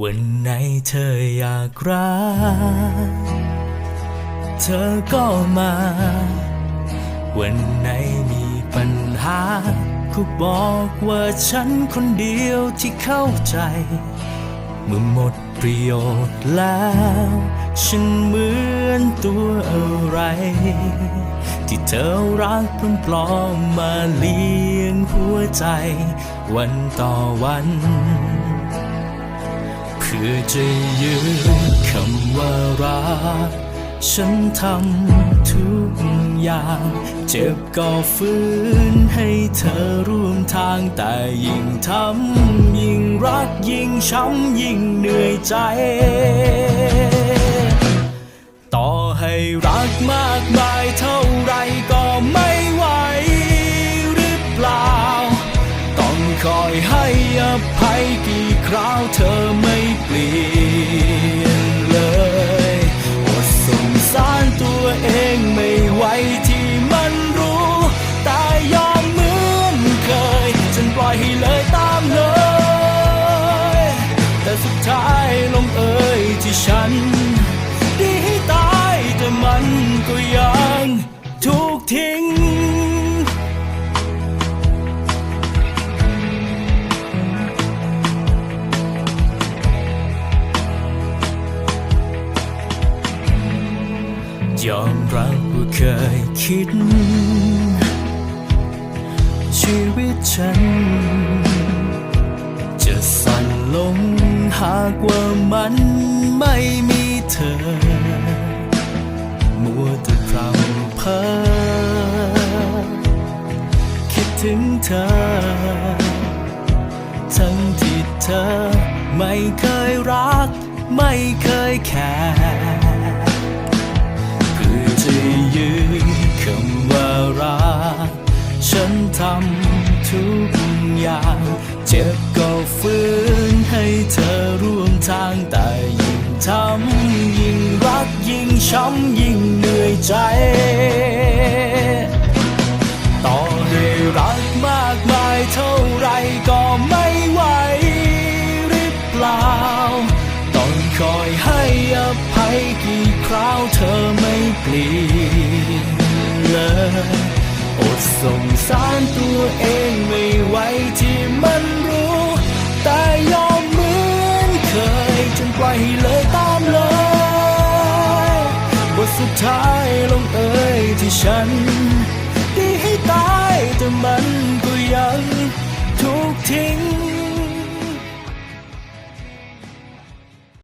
วันไหนเธออยากรัก เธอก็มา วันไหนมีปัญหา ก็บอกว่าฉันคนเดียวที่เข้าใจ เมื่อหมดประโยชน์แล้ว ฉันเหมือนตัวอะไร ที่เธอรักปลอมมาเลี้ยงหัวใจ วันต่อวัน พื่อจะยืนคำว่ารัก ฉันทำทุกอย่าง เจ็บก็ฝืนให้เธอร่วมทางแต่ยิ่งทำยิ่งรักยิ่งช้ำยิ่งเหนื่อยใจ ต่อให้รักมากมายเท่า คอยให้อภัยกี่คราวเธอไม่เปลี่ยนเลยอดสงสารตัวเองไม่ไหวที่มันรู้แต่ยอมเหมือนเคยฉันปล่อยให้เลยตามเลย แต่สุดท้ายลงเอยที่ฉัน ยอมรับว่าเคยคิด ชีวิตฉัน จะสั่นลงหากว่ามันไม่มีเธอ มัวแต่พรำเพ้อคิดถึงเธอ ทั้งที่เธอไม่เคยรัก ไม่เคยแคร์ำทุกอย่าง เจ็บก็ฝืนให้เธอร่วมทางแต่ยิ่งทำยิ่งรักยิ่งช้ำยิ่งเหนื่อยใจ ต่อให้รักมากมายเท่าไรก็ไม่ไหวหรือเปล่า ต้องคอยให้อภัยกี่คราวเธอไม่เปลี่ยนเลย สงสารตัวเองไม่ไหวที่มันรู้ แต่ยอมเหมือนเคยจนปล่อยให้เลยตามเลยบทสุดท้ายลงเอ่ยที่ฉัน ดีให้ตายแต่มันก็ยัง